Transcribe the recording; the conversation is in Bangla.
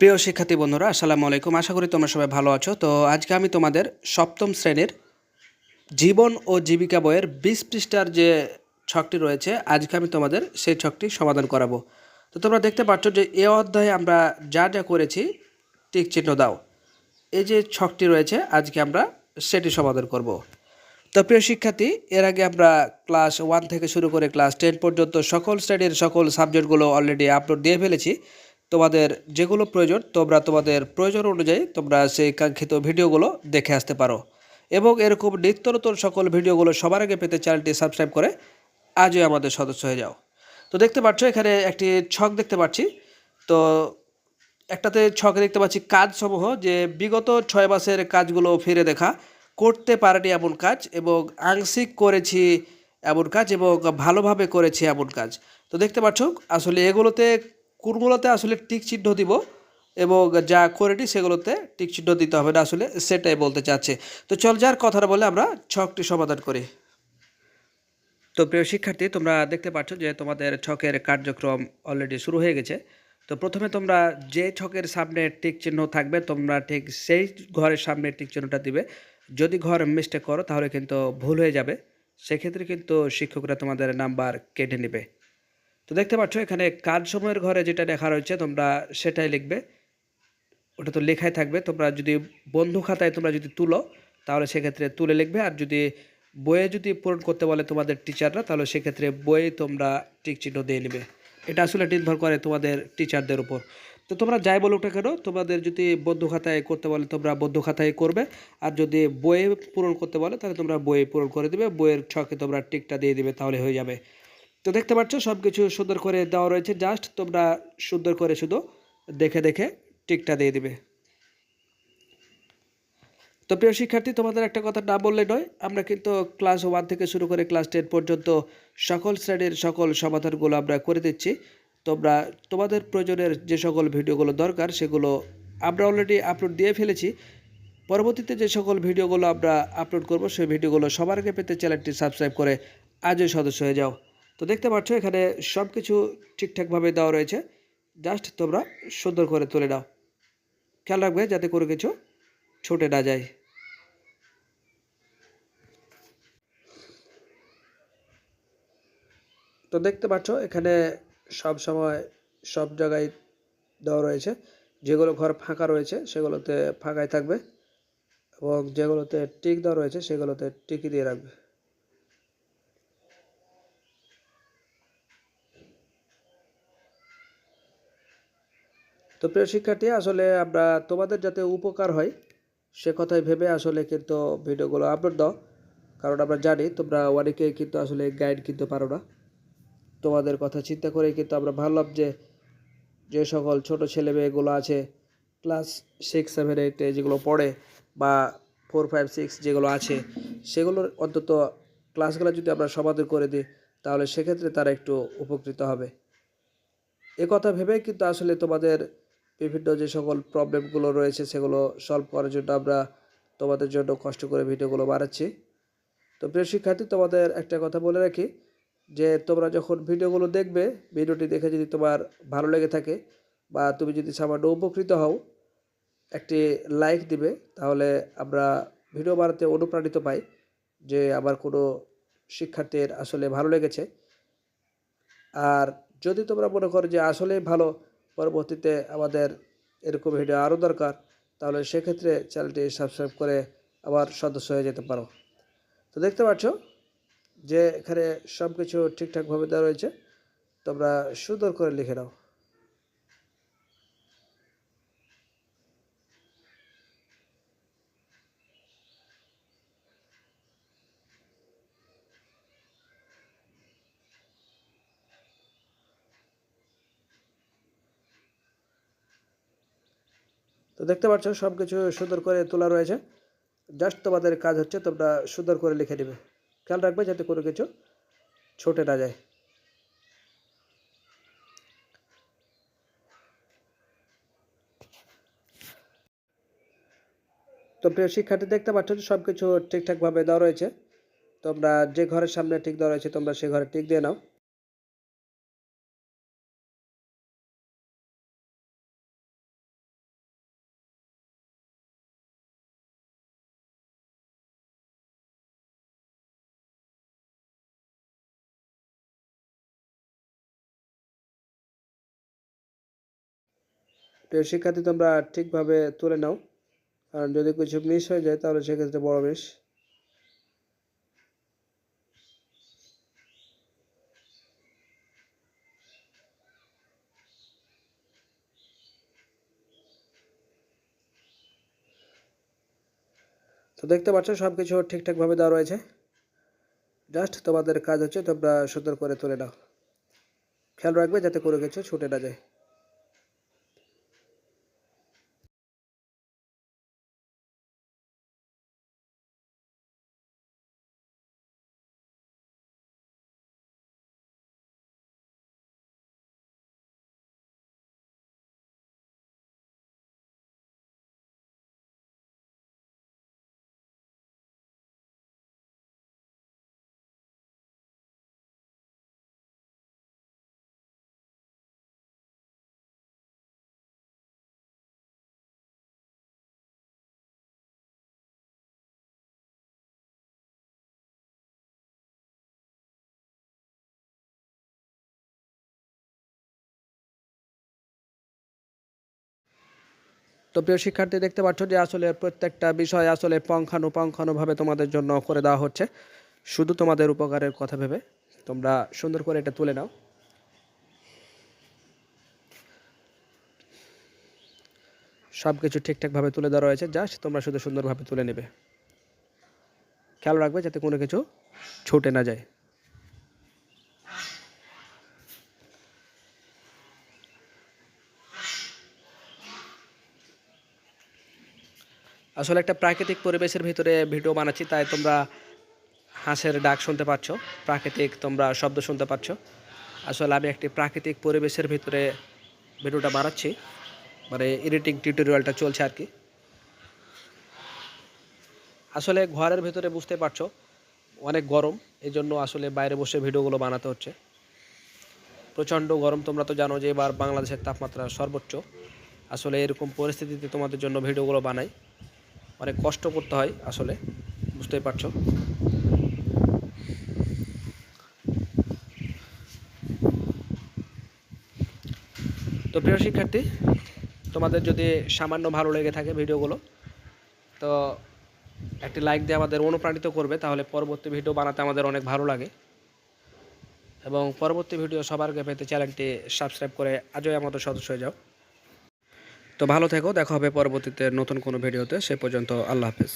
প্রিয় শিক্ষার্থী বন্ধুরা, আসসালামু আলাইকুম। আশা করি তোমরা সবাই ভালো আছো। তো আজকে আমি তোমাদের সপ্তম শ্রেণির জীবন ও জীবিকা বইয়ের বিশ পৃষ্ঠার যে ছকটি রয়েছে, আজকে আমি তোমাদের সেই ছকটি সমাধান করাবো। তো তোমরা দেখতে পাচ্ছ যে এ অধ্যায়ে আমরা যা যা করেছি, টিক চিহ্ন দাও। এই যে ছকটি রয়েছে, আজকে আমরা সেটি সমাধান করব। তো প্রিয় শিক্ষার্থী, এর আগে আমরা ক্লাস ওয়ান থেকে শুরু করে ক্লাস টেন পর্যন্ত সকল শ্রেণির সকল সাবজেক্টগুলো অলরেডি আপলোড দিয়ে ফেলেছি। তোমাদের যেগুলো প্রয়োজন, তোমরা তোমাদের প্রয়োজন অনুযায়ী তোমরা সেই কাঙ্ক্ষিত ভিডিওগুলো দেখে আসতে পারো। এবং এরকম নিত্য নতুন সকল ভিডিওগুলো সবার আগে পেতে চ্যানেলটি সাবস্ক্রাইব করে আজই আমাদের সদস্য হয়ে যাও। তো দেখতে পাচ্ছ, এখানে একটি ছক দেখতে পাচ্ছি। তো একটাতে ছকে দেখতে পাচ্ছি কাজসমূহ, যে বিগত ছয় মাসের কাজগুলো ফিরে দেখা, করতে পারেনি এমন কাজ এবং আংশিক করেছি এমন কাজ এবং ভালোভাবে করেছি এমন কাজ। তো দেখতে পাচ্ছ, আসলে এগুলোতে কোনগুলোতে আসলে টিক চিহ্ন দিব এবং যা করেনি সেগুলোতে টিক চিহ্ন দিতে হবে না আসলে সেটাই বলতে চাচ্ছে। তো চল যার কথাটা বলে আমরা ছকটি সমাধান করি। তো প্রিয় শিক্ষার্থী, তোমরা দেখতে পাচ্ছ যে তোমাদের ছকের কার্যক্রম অলরেডি শুরু হয়ে গেছে। তো প্রথমে তোমরা যে ছকের সামনে টিক চিহ্ন থাকবে, তোমরা ঠিক সেই ঘরের সামনে টিক চিহ্নটা দিবে। যদি ঘর মিস্টেক করো, তাহলে কিন্তু ভুল হয়ে যাবে। সেক্ষেত্রে কিন্তু শিক্ষকরা তোমাদের নাম্বার কেটে নেবে। তো দেখতে পাচ্ছ, এখানে কাজ সময়ের ঘরে যেটা লেখা রয়েছে, তোমরা সেটাই লিখবে। ওটা তো লেখাই থাকবে। তোমরা যদি বন্ধু খাতায় তোমরা যদি তুলো, তাহলে সেক্ষেত্রে তুলে লিখবে। আর যদি বইয়ে যদি পূরণ করতে বলে তোমাদের টিচাররা, তাহলে সেক্ষেত্রে বইয়ে তোমরা টিক চিহ্ন দিয়ে নেবে। এটা আসলে নির্ভর করে তোমাদের টিচারদের উপর। তো তোমরা যাই বলুক না কেন, তোমাদের যদি বদ্ধ খাতায় করতে বলে, তোমরা বদ্ধ খাতায় করবে। আর যদি বইয়ে পূরণ করতে বলে, তাহলে তোমরা বইয়ে পূরণ করে দেবে। বইয়ের ছকে তোমরা টিকটা দিয়ে দেবে, তাহলে হয়ে যাবে। তো দেখতে পাচ্ছ সব কিছু সুন্দর করে দেওয়া রয়েছে। জাস্ট তোমরা সুন্দর করে শুধু দেখে দেখে টিকটা দিয়ে দিবে। তো প্রিয় শিক্ষার্থী, তোমাদের একটা কথা না বললে নয়, আমরা কিন্তু ক্লাস ওয়ান থেকে শুরু করে ক্লাস টেন পর্যন্ত সকল শ্রেণির সকল সমাধানগুলো আমরা করে দিচ্ছি। তোমরা, তোমাদের প্রয়োজনের যে সকল ভিডিওগুলো দরকার, সেগুলো আমরা অলরেডি আপলোড দিয়ে ফেলেছি। পরবর্তীতে যে সকল ভিডিওগুলো আমরা আপলোড করব, সেই ভিডিওগুলো সবার আগে পেতে চ্যানেলটি সাবস্ক্রাইব করে আজই সদস্য হয়ে যাও। তো দেখতে পাচ্ছ, এখানে সব কিছু ঠিকঠাকভাবে দেওয়া রয়েছে। জাস্ট তোমরা সুন্দর করে তুলে নাও। খেয়াল রাখবে যাতে কোনো কিছু ছুটে না যায়। তো দেখতে পাচ্ছ, এখানে সব সময় সব জায়গায় দেওয়া রয়েছে। যেগুলো ঘর ফাঁকা রয়েছে, সেগুলোতে ফাঁকাই থাকবে এবং যেগুলোতে টিক দেওয়া রয়েছে, সেগুলোতে টিকি দিয়ে রাখবে। তো প্রিয় শিক্ষার্থী, আসলে আমরা তোমাদের যাতে উপকার হয়, সে কথাই ভেবে আসলে কিন্তু ভিডিওগুলো আপলোড দাও। কারণ আমরা জানি তোমরা অনেকে কিন্তু আসলে গাইড কিনতে পারো না। তোমাদের কথা চিন্তা করে কিন্তু আমরা ভাবলাম যে যে সকল ছোট ছেলে মেয়েগুলো আছে ক্লাস সিক্স সেভেন এইটে যেগুলো পড়ে বা ফোর ফাইভ সিক্স যেগুলো আছে, সেগুলোর অন্তত ক্লাসগুলো যদি আমরা সমাধান করে দিই, তাহলে সেক্ষেত্রে তারা একটু উপকৃত হবে। এ কথা ভেবে কিন্তু আসলে তোমাদের বিভিন্ন যে সকল প্রবলেমগুলো রয়েছে সেগুলো সলভ করার জন্য আমরা তোমাদের জন্য কষ্ট করে ভিডিওগুলো বানাচ্ছি। তো প্রিয় শিক্ষার্থী, তোমাদের একটা কথা বলে রাখি যে, তোমরা যখন ভিডিওগুলো দেখবে, ভিডিওটি দেখে যদি তোমার ভালো লেগে থাকে বা তুমি যদি সামান্য উপকৃত হও, একটি লাইক দিবে, তাহলে আমরা ভিডিও বানাতে অনুপ্রাণিত পাই যে, আমার কোনো শিক্ষার্থীর আসলে ভালো লেগেছে। আর যদি তোমরা মনে করো যে আসলে ভালো পরবর্তীতে আমাদের এরকম ভিডিও আরও দরকার, তাহলে সেক্ষেত্রে চ্যানেলটি সাবস্ক্রাইব করে আবার সদস্য হয়ে যেতে পারো। তো দেখতে পাচ্ছ যে এখানে সব কিছু ঠিকঠাকভাবে দেওয়া রয়েছে, তোমরা সুন্দর করে লিখে নাও। তো দেখতে পাচ্ছ সব কিছু সুন্দর করে তোলা রয়েছে। জাস্ট তোমাদের কাজ হচ্ছে তোমরা সুন্দর করে লিখে নেবে। খেয়াল রাখবে যাতে কোনো কিছু ছুটে না যায়। তো প্রিয় শিক্ষার্থী, দেখতে পাচ্ছ সব কিছু ঠিকঠাকভাবে দেওয়া রয়েছে। তোমরা যে ঘরের সামনে ঠিক দেওয়া রয়েছে, তোমরা সে ঘরে টিক দিয়ে নাও। প্রিয় শিক্ষার্থী, তোমরা ঠিকভাবে তুলে নাও। কারণ যদি কিছু মিস হয়ে যায়, তাহলে সেক্ষেত্রে বড় মিস তো দেখতে পাচ্ছ সব কিছু ঠিকঠাকভাবে দেওয়া রয়েছে। জাস্ট তোমাদের কাজ হচ্ছে তোমরা সুন্দর করে তুলে নাও। খেয়াল রাখবে যাতে কোনো কিছু ছুটে না যায়। তো প্রিয় শিক্ষার্থী, দেখতে পাচ্ছ যে আসলে প্রত্যেকটা বিষয় আসলে পঙ্খানুপঙ্খানুভাবে তোমাদের জন্য করে দেওয়া হচ্ছে। শুধু তোমাদের উপকারের কথা ভেবে তোমরা সুন্দর করে এটা তুলে নাও। সব কিছু ঠিকঠাকভাবে তুলে দেওয়া রয়েছে। জাস্ট তোমরা শুধু সুন্দরভাবে তুলে নেবে। খেয়াল রাখবে যাতে কোনো কিছু ছুটে না যায়। আসলে একটা প্রাকৃতিক পরিবেশের ভিতরে ভিডিও বানাচ্ছি, তাই তোমরা হাঁসের ডাক শুনতে পাচ্ছ, প্রাকৃতিক তোমরা শব্দ শুনতে পাচ্ছ। আসলে আমি একটি প্রাকৃতিক পরিবেশের ভিতরে ভিডিওটা বানাচ্ছি মানে এডিটিং টিউটোরিয়ালটা চলছে আর কি। আসলে ঘরের ভিতরে বুঝতে পারছ, অনেক গরম এই জন্য আসলে বাইরে বসে ভিডিওগুলো বানাতে হচ্ছে। প্রচণ্ড গরম, তোমরা তো জানো যে এবার বাংলাদেশের তাপমাত্রা সর্বোচ্চ। আসলে এরকম পরিস্থিতিতে তোমাদের জন্য ভিডিওগুলো বানাই। অনেক কষ্ট করতে হয় আসলে, বুঝতেই পারছ? তো প্রিয় শিক্ষার্থী, তোমাদের যদি সামান্য ভালো লেগে থাকে ভিডিওগুলো, তো একটি লাইক দিয়ে আমাদের অনুপ্রাণিত করবে, তাহলে পরবর্তী ভিডিও বানাতে আমাদের অনেক ভালো লাগে। এবং পরবর্তী ভিডিও সবার আগে পেতে চ্যানেলটি সাবস্ক্রাইব করে আজই আমাদের সদস্য হয়ে যাও। তো ভালো থেকো দেখা হবে পরবর্তীতে নতুন কোনো ভিডিওতে সে পর্যন্ত আল্লাহ হাফেজ।